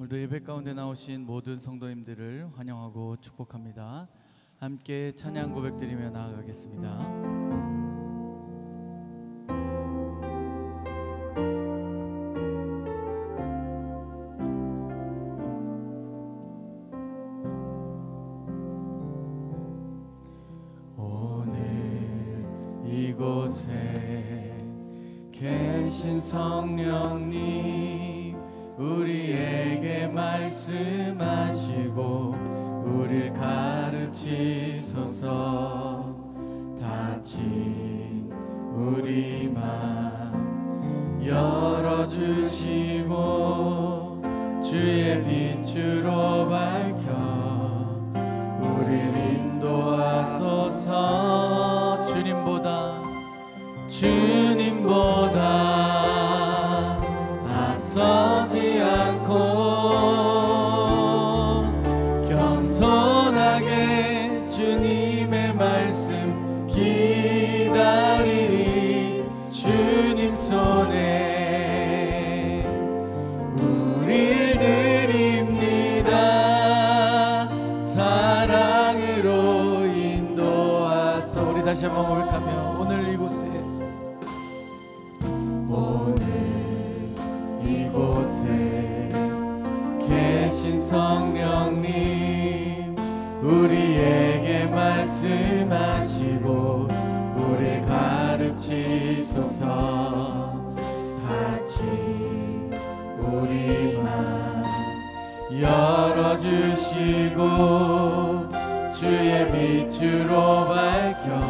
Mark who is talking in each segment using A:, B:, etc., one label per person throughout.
A: 오늘도 예배 가운데 나오신 모든 성도님들을 환영하고 축복합니다. 함께 찬양 고백드리며 나아가겠습니다. 이곳에 계신 성령님 우리에게 말씀하시고 우릴 가르치소서. 닫힌 우리 맘 열어주시고 주의 빛으로 밝혀 우릴 인도하 우리 고백하며 오늘 이곳에 오늘 이곳에 계신 성령님 우리에게 말씀하시고 우릴 가르치소서. 닫힌 우리 맘 열어주시고 주의 빛으로 밝혀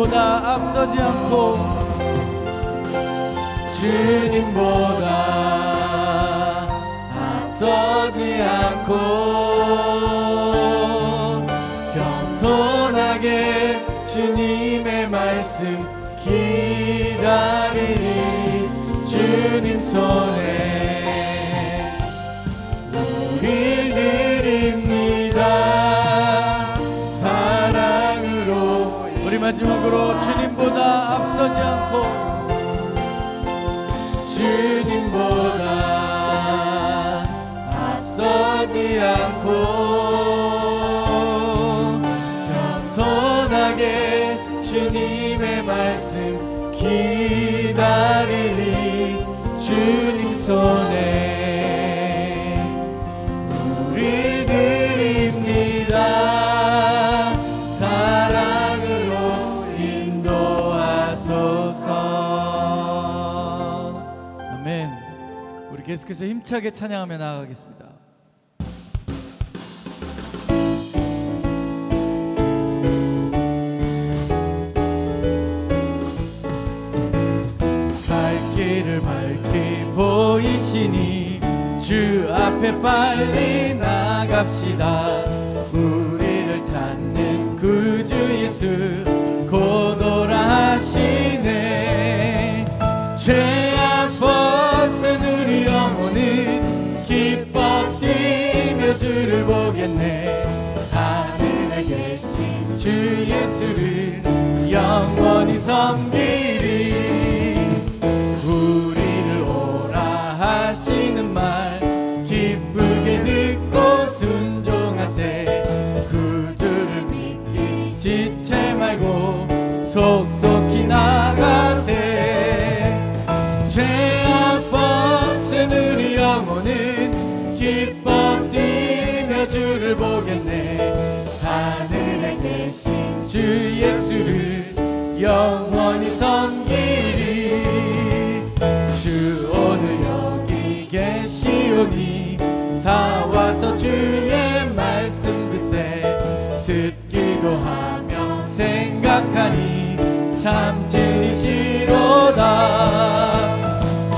A: 주님보다 앞서지 않고 주님보다 앞서지 않고 겸손하게 주님의 말씀 마지막으로 주님보다 앞서지 않고 주님보다 앞서지 않고 계속해서 힘차게 찬양하며 나아가겠습니다. 갈 길을 밝히 보이시니 주 앞에 빨리 나갑시다 영 영원히 섬길 이주 오늘 여기 계시오니 다 와서 주의 말씀 듣세 듣기도 하며 생각하니 참 진리시로다.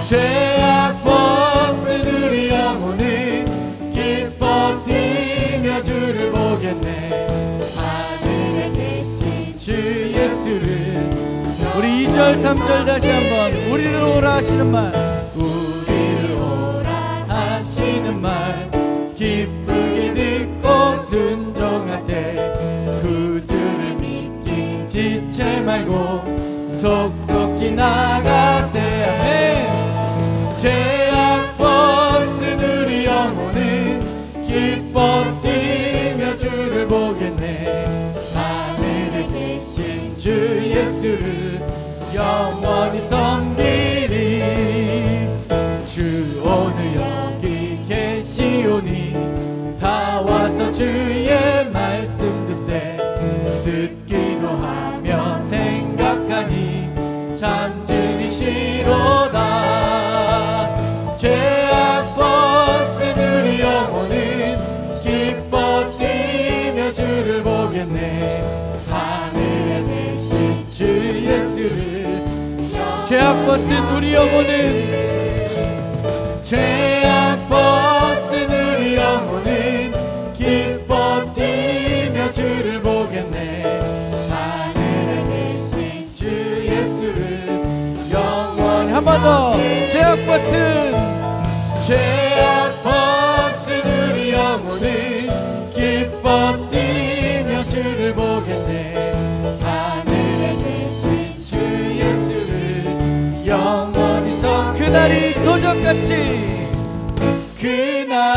A: 죄악 버스들이 영혼은 기뻐 뛰며 주를 보겠네. 하늘에 계신 주 예수를 2절 3절 다시 한번 우리를 오라 하시는 말. 우리를 오라 하시는 말. 기쁘게 듣고 순종하세. 그 주를 믿기 지체 말고 속속히 나가세. 아멘. 버스 우리 어머님. 죄악 버스 우리 영혼은 기뻐 뛰며 주를 보겠네. 하늘의 대신 주 예수를 영원히 한 번 더. 죄악 버스.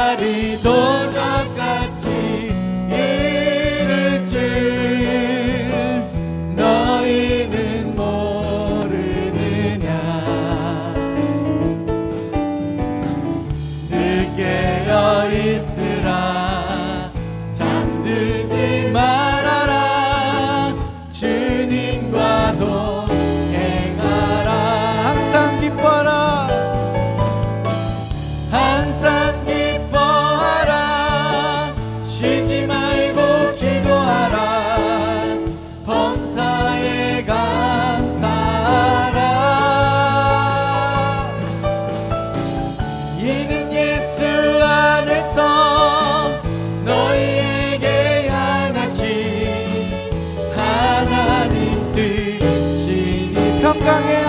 A: 달이 도덕같이 이를지 너희는 모르느냐? 늘 깨어 있으라. 잠들지 말아라. 주님과 동행하라. 항상 기뻐라. 건강해.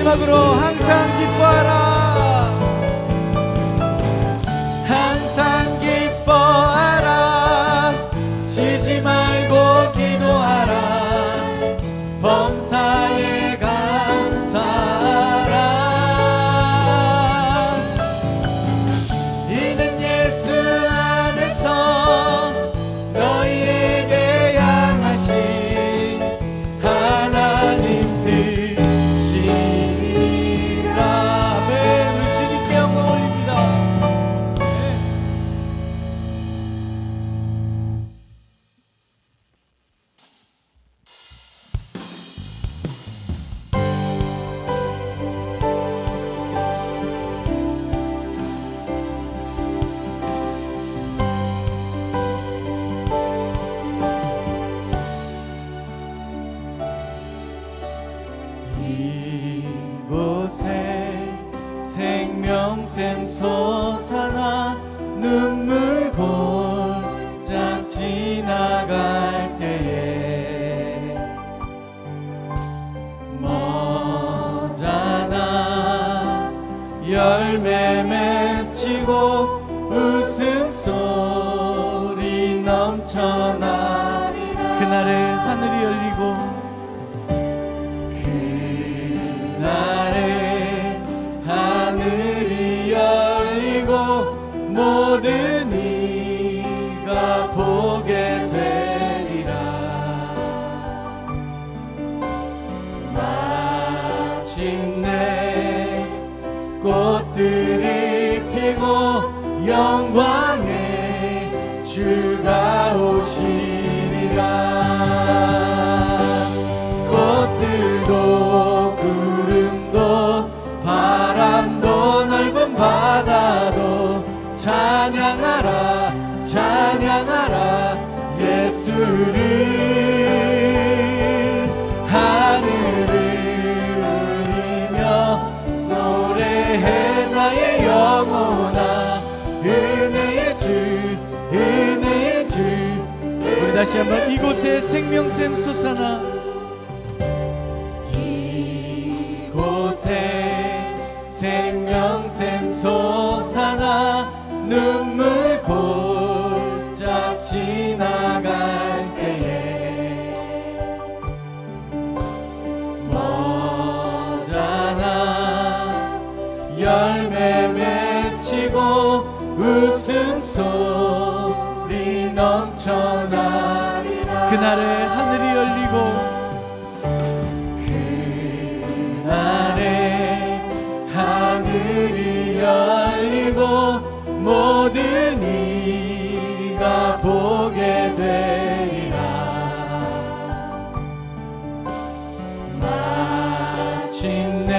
A: 마지막으로 항상 기뻐하라. 호사나? 눈물 주 은혜 주 우리 다시 한번 이곳에 생명샘 솟아나 이곳에 생명샘 솟아나 그날에 하늘이 열리고 그날에 하늘이 열리고 모든 이가 보게 되리라. 마침내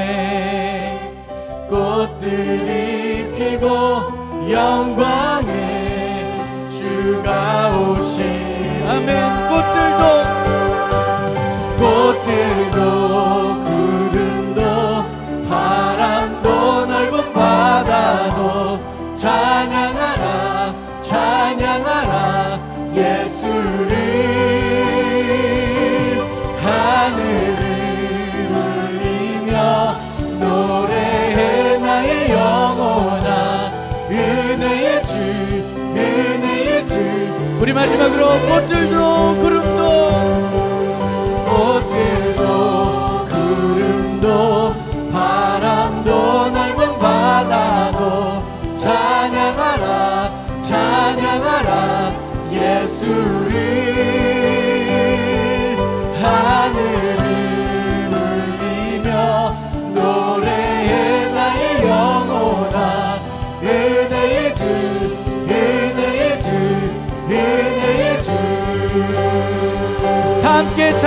A: 꽃들이 피고 영광 꽃들도, 구름도, 바람도, 넓고, 바다도 찬양하라 찬양하라. 예수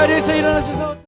A: 자리에서 일어나셔서